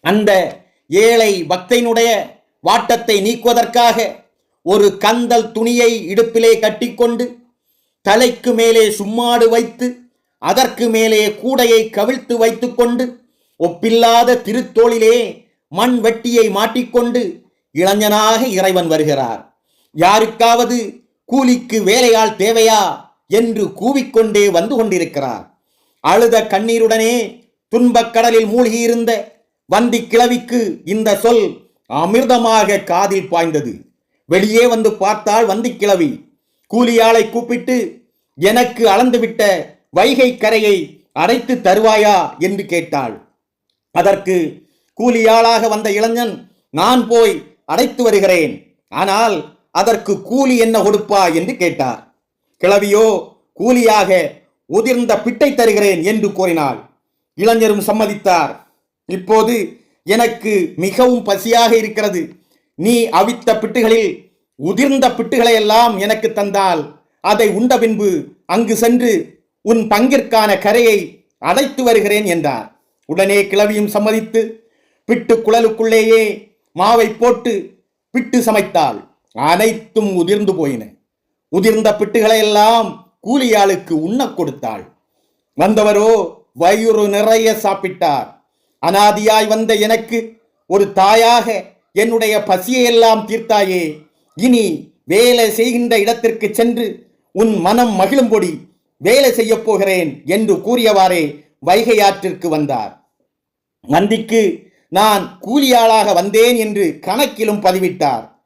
அந்த ஏழை பக்தையினுடைய வாட்டத்தை நீக்குவதற்காக ஒரு கந்தல் துணியை இடுப்பிலே கட்டிக்கொண்டு தலைக்கு மேலே சும்மாடு வைத்து அதற்கு மேலே கூடையை கவிழ்த்து வைத்துக்கொண்டு ஒப்பில்லாத திருத்தோளிலே மண் வெட்டியை மாட்டிக்கொண்டு இளைஞனாக இறைவன் வருகிறார். யாருக்காவது கூலிக்கு வேலையால் தேவையா என்று கூவிக்கொண்டே வந்து கொண்டிருக்கிறார். அழுத கண்ணீருடனே துன்பக் கடலில் மூழ்கியிருந்த வந்தி கிழவிக்கு இந்த சொல் அமிர்தமாக காதில் பாய்ந்தது. வெளியே வந்து பார்த்தால் வந்தி கிழவி. கூலியாளை கூப்பிட்டு எனக்கு அளந்துவிட்ட வைகை கரையை அடைத்து தருவாயா? என்று கேட்டாள். அதற்கு கூலியாளாக வந்த இளைஞன் நான் போய் அடைத்து வருகிறேன். ஆனால் அதற்கு கூலி என்ன கொடுப்பா? என்று கேட்டார். கிழவியோ கூலியாக உதிர்ந்த பிட்டை தருகிறேன் என்று கூறினாள். இளைஞரும் சம்மதித்தார். இப்போது எனக்கு மிகவும் பசியாக இருக்கிறது. நீ அவித்த பிட்டுகளில் உதிர்ந்த பிட்டுகளை எல்லாம் எனக்கு தந்தால் அதை உண்ட பின்பு அங்கு சென்று உன் பங்கிற்கான கரையை அடைத்து வருகிறேன் என்றார். உடனே கிளவியும் சம்மதித்து பிட்டு குழலுக்குள்ளேயே மாவை போட்டு பிட்டு சமைத்தாள். அனைத்தும் உதிர்ந்து போயின. உதிர்ந்த பிட்டுகளை எல்லாம் கூலியாளுக்கு உண்ணக் கொடுத்தாள். வந்தவரோ வயிறு நிறைய சாப்பிட்டார். அனாதியாய் வந்த எனக்கு ஒரு தாயாக என்னுடைய பசியையெல்லாம் தீர்த்தாயே. இனி வேலை செய்கின்ற இடத்திற்கு சென்று உன் மனம் மகிழும்படி வேலை செய்யப் போகிறேன் என்று கூறியவாறே வைகை ஆற்றிற்கு வந்தார். நந்திக்கு நான் கூலியாளாக வந்தேன் என்று கணக்கிலும் பதிவிட்டார்.